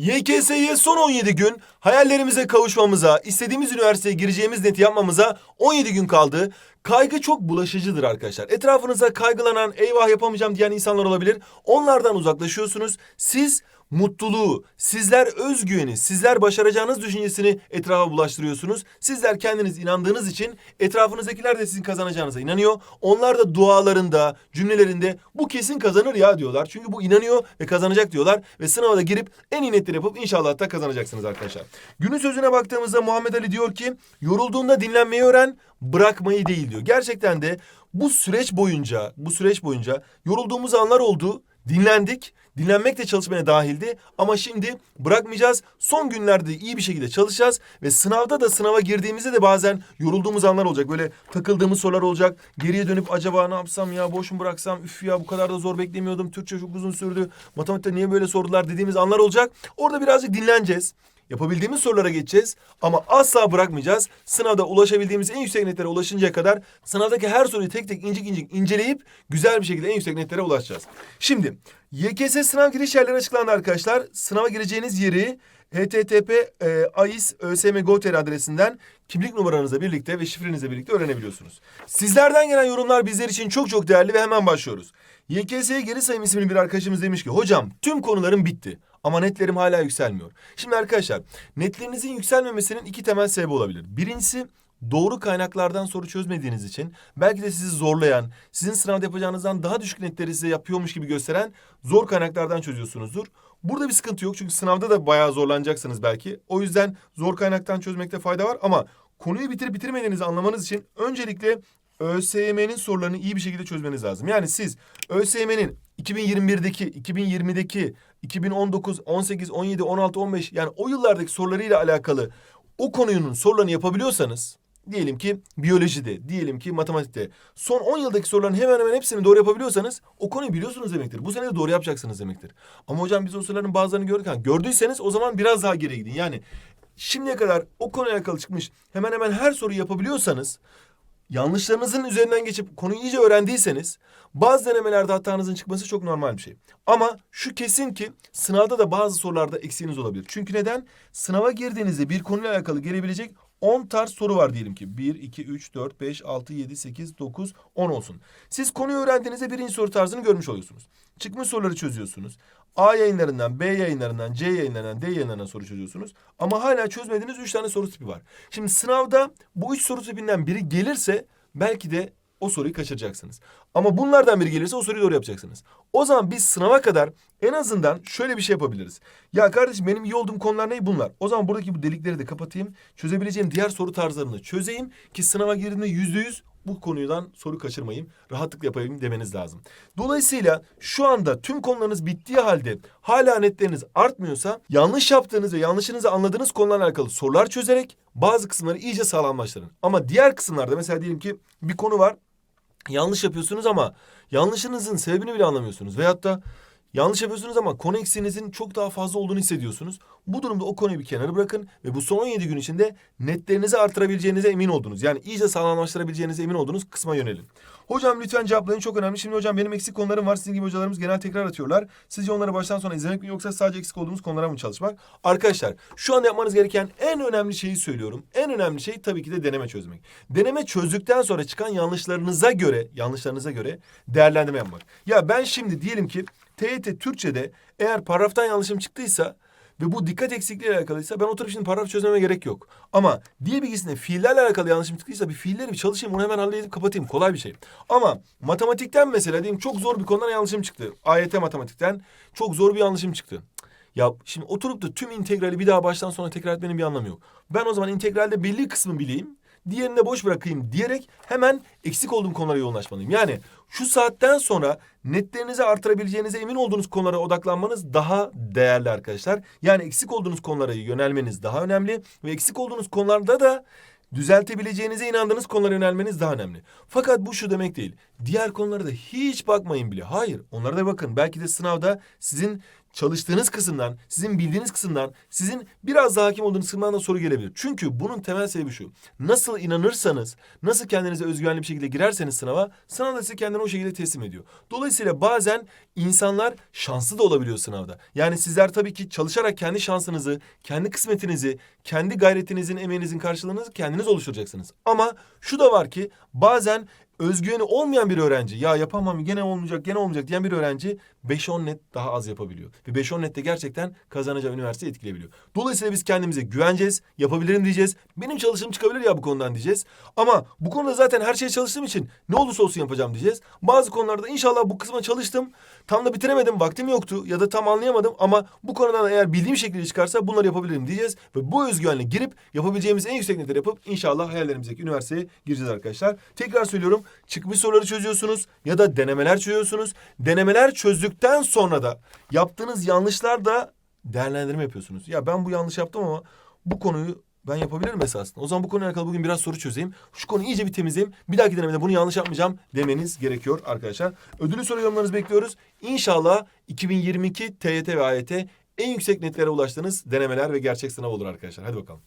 YKS'ye son 17 gün hayallerimize kavuşmamıza, istediğimiz üniversiteye gireceğimiz neti yapmamıza 17 gün kaldı. Kaygı çok bulaşıcıdır arkadaşlar. Etrafınıza kaygılanan, eyvah yapamayacağım diyen insanlar olabilir. Onlardan uzaklaşıyorsunuz. Siz mutluluğu, sizler özgüveni, sizler başaracağınız düşüncesini etrafa bulaştırıyorsunuz. Sizler kendiniz inandığınız için etrafınızdakiler de sizin kazanacağınıza inanıyor. Onlar da dualarında, cümlelerinde bu kesin kazanır ya diyorlar. Çünkü bu inanıyor ve kazanacak diyorlar. Ve sınava da girip en iyi netleri yapıp inşallah da kazanacaksınız arkadaşlar. Günün sözüne baktığımızda Muhammed Ali diyor ki yorulduğunda dinlenmeyi öğren, bırakmayı değil diyor. Gerçekten de bu süreç boyunca, bu süreç boyunca yorulduğumuz anlar oldu. Dinlendik. Dinlenmek de çalışmaya dahildi. Ama şimdi bırakmayacağız. Son günlerde iyi bir şekilde çalışacağız. Ve sınavda da sınava girdiğimizde de bazen yorulduğumuz anlar olacak. Böyle takıldığımız sorular olacak. Geriye dönüp acaba ne yapsam ya boş mu bıraksam? Üf ya bu kadar da zor beklemiyordum. Türkçe çok uzun sürdü. Matematikte niye böyle sordular dediğimiz anlar olacak. Orada birazcık dinleneceğiz. Yapabildiğimiz sorulara geçeceğiz ama asla bırakmayacağız. Sınavda ulaşabildiğimiz en yüksek netlere ulaşıncaya kadar sınavdaki her soruyu tek tek incik incik inceleyip güzel bir şekilde en yüksek netlere ulaşacağız. Şimdi YKS sınav giriş yerleri açıklandı arkadaşlar. Sınava gireceğiniz yeri http e, ais ösm go.tr adresinden kimlik numaranızla birlikte ve şifrenizle birlikte öğrenebiliyorsunuz. Sizlerden gelen yorumlar bizler için çok çok değerli ve hemen başlıyoruz. YKS'ye geri sayım isimli bir arkadaşımız demiş ki hocam tüm konularım bitti ama netlerim hala yükselmiyor. Şimdi arkadaşlar netlerinizin yükselmemesinin iki temel sebebi olabilir. Birincisi doğru kaynaklardan soru çözmediğiniz için belki de sizi zorlayan, sizin sınavda yapacağınızdan daha düşük netleri size yapıyormuş gibi gösteren zor kaynaklardan çözüyorsunuzdur. Burada bir sıkıntı yok çünkü sınavda da bayağı zorlanacaksınız belki. O yüzden zor kaynaktan çözmekte fayda var ama konuyu bitirip bitirmediğinizi anlamanız için öncelikle ÖSYM'nin sorularını iyi bir şekilde çözmeniz lazım. Yani siz ÖSYM'nin 2021'deki, 2020'deki, 2019, 18, 17, 16, 15 yani o yıllardaki sorularıyla alakalı o konunun sorularını yapabiliyorsanız diyelim ki biyolojide, diyelim ki matematikte son 10 yıldaki soruların hemen hemen hepsini doğru yapabiliyorsanız o konuyu biliyorsunuz demektir. Bu sene de doğru yapacaksınız demektir. Ama hocam biz o soruların bazılarını gördük. Ha, gördüyseniz o zaman biraz daha geriye gidin. Yani şimdiye kadar o konuyla alakalı çıkmış hemen hemen her soruyu yapabiliyorsanız yanlışlarınızın üzerinden geçip konuyu iyice öğrendiyseniz bazı denemelerde hatanızın çıkması çok normal bir şey. Ama şu kesin ki sınavda da bazı sorularda eksiğiniz olabilir. Çünkü neden? Sınava girdiğinizde bir konuyla alakalı gelebilecek 10 tarz soru var diyelim ki. 1, 2, 3, 4, 5, 6, 7, 8, 9, 10 olsun. Siz konuyu öğrendiğinizde birinci soru tarzını görmüş oluyorsunuz. Çıkmış soruları çözüyorsunuz. A yayınlarından, B yayınlarından, C yayınlarından, D yayınlarından soru çözüyorsunuz. Ama hala çözmediğiniz 3 tane soru tipi var. Şimdi sınavda bu 3 soru tipinden biri gelirse belki de o soruyu kaçıracaksınız. Ama bunlardan biri gelirse o soruyu doğru yapacaksınız. O zaman biz sınava kadar en azından şöyle bir şey yapabiliriz. Ya kardeşim benim iyi olduğum konular ne bunlar? O zaman buradaki bu delikleri de kapatayım. Çözebileceğim diğer soru tarzlarını çözeyim ki sınava girdiğimde yüzde yüz bu konudan soru kaçırmayayım, rahatlıkla yapayım demeniz lazım. Dolayısıyla şu anda tüm konularınız bittiği halde hala netleriniz artmıyorsa yanlış yaptığınız ve yanlışınızı anladığınız konularla alakalı sorular çözerek bazı kısımları iyice sağlamlaştırın. Ama diğer kısımlarda mesela diyelim ki bir konu var yanlış yapıyorsunuz ama yanlışınızın sebebini bile anlamıyorsunuz. Veyahut da yanlış yapıyorsunuz ama konu eksiğinizin çok daha fazla olduğunu hissediyorsunuz. Bu durumda o konuyu bir kenara bırakın ve bu son 17 gün içinde netlerinizi artırabileceğinize emin oldunuz. Yani iyice sağlamlaştırabileceğinize emin olduğunuz kısma yönelin. Hocam lütfen cevaplayın çok önemli. Şimdi hocam benim eksik konularım var. Sizin gibi hocalarımız genel tekrar atıyorlar. Sizce onları baştan sona izlemek mi yoksa sadece eksik olduğumuz konulara mı çalışmak? Arkadaşlar şu anda yapmanız gereken en önemli şeyi söylüyorum. En önemli şey tabii ki de deneme çözmek. Deneme çözdükten sonra çıkan yanlışlarınıza göre, yanlışlarınıza göre değerlendirme yapmak. Ya ben şimdi diyelim ki TYT Türkçe'de eğer paragraftan yanlışım çıktıysa ve bu dikkat eksikliğiyle alakalıysa ben oturup şimdi paragraf çözmeme gerek yok. Ama dil bilgisinde fiillerle alakalı yanlışım çıktıysa bir fiilleri bir çalışayım onu hemen halledip kapatayım. Kolay bir şey. Ama matematikten mesela diyelim çok zor bir konudan yanlışım çıktı. AYT matematikten çok zor bir yanlışım çıktı. Ya şimdi oturup da tüm integrali bir daha baştan sona tekrar etmenin bir anlamı yok. Ben o zaman integralde belli kısmı bileyim. Diğerini de boş bırakayım diyerek hemen eksik olduğum konulara yoğunlaşmalıyım. Yani şu saatten sonra netlerinizi artırabileceğinize emin olduğunuz konulara odaklanmanız daha değerli arkadaşlar. Yani eksik olduğunuz konulara yönelmeniz daha önemli ve eksik olduğunuz konularda da düzeltebileceğinize inandığınız konulara yönelmeniz daha önemli. Fakat bu şu demek değil. Diğer konulara da hiç bakmayın bile. Hayır, onlara da bakın. Belki de sınavda sizin çalıştığınız kısımdan, sizin bildiğiniz kısımdan, sizin biraz daha hakim olduğunuz kısımdan da soru gelebilir. Çünkü bunun temel sebebi şu. Nasıl inanırsanız, nasıl kendinize özgüvenli bir şekilde girerseniz sınava, sınav da size kendini o şekilde teslim ediyor. Dolayısıyla bazen insanlar şanslı da olabiliyor sınavda. Yani sizler tabii ki çalışarak kendi şansınızı, kendi kısmetinizi, kendi gayretinizin, emeğinizin karşılığını kendiniz oluşturacaksınız. Ama şu da var ki bazen özgüveni olmayan bir öğrenci ya yapamam gene olmayacak gene olmayacak diyen bir öğrenci 5-10 net daha az yapabiliyor. Ve 5-10 nette gerçekten kazanacağı üniversiteyi etkileyebiliyor. Dolayısıyla biz kendimize güveneceğiz, yapabilirim diyeceğiz. Benim çalışım çıkabilir ya bu konudan diyeceğiz. Ama bu konuda zaten her şeye çalıştığım için ne olursa olsun yapacağım diyeceğiz. Bazı konularda inşallah bu kısma çalıştım. Tam da bitiremedim, vaktim yoktu ya da tam anlayamadım ama bu konudan eğer bildiğim şekilde çıkarsa bunları yapabilirim diyeceğiz. Ve bu özgüvenle girip yapabileceğimiz en yüksek netleri yapıp inşallah hayallerimizdeki üniversiteye gireceğiz arkadaşlar. Tekrar söylüyorum çıkmış soruları çözüyorsunuz ya da denemeler çözüyorsunuz. Denemeler çözdükten sonra da yaptığınız yanlışlar da değerlendirme yapıyorsunuz. Ya ben bu yanlış yaptım ama bu konuyu ben yapabilirim esasında. O zaman bu konuyla alakalı bugün biraz soru çözeyim. Şu konuyu iyice bir temizleyeyim. Bir dahaki denemede bunu yanlış yapmayacağım demeniz gerekiyor arkadaşlar. Ödülü soru yorumlarınızı bekliyoruz. İnşallah 2022 TYT ve AYT en yüksek netlere ulaştığınız denemeler ve gerçek sınav olur arkadaşlar. Hadi bakalım.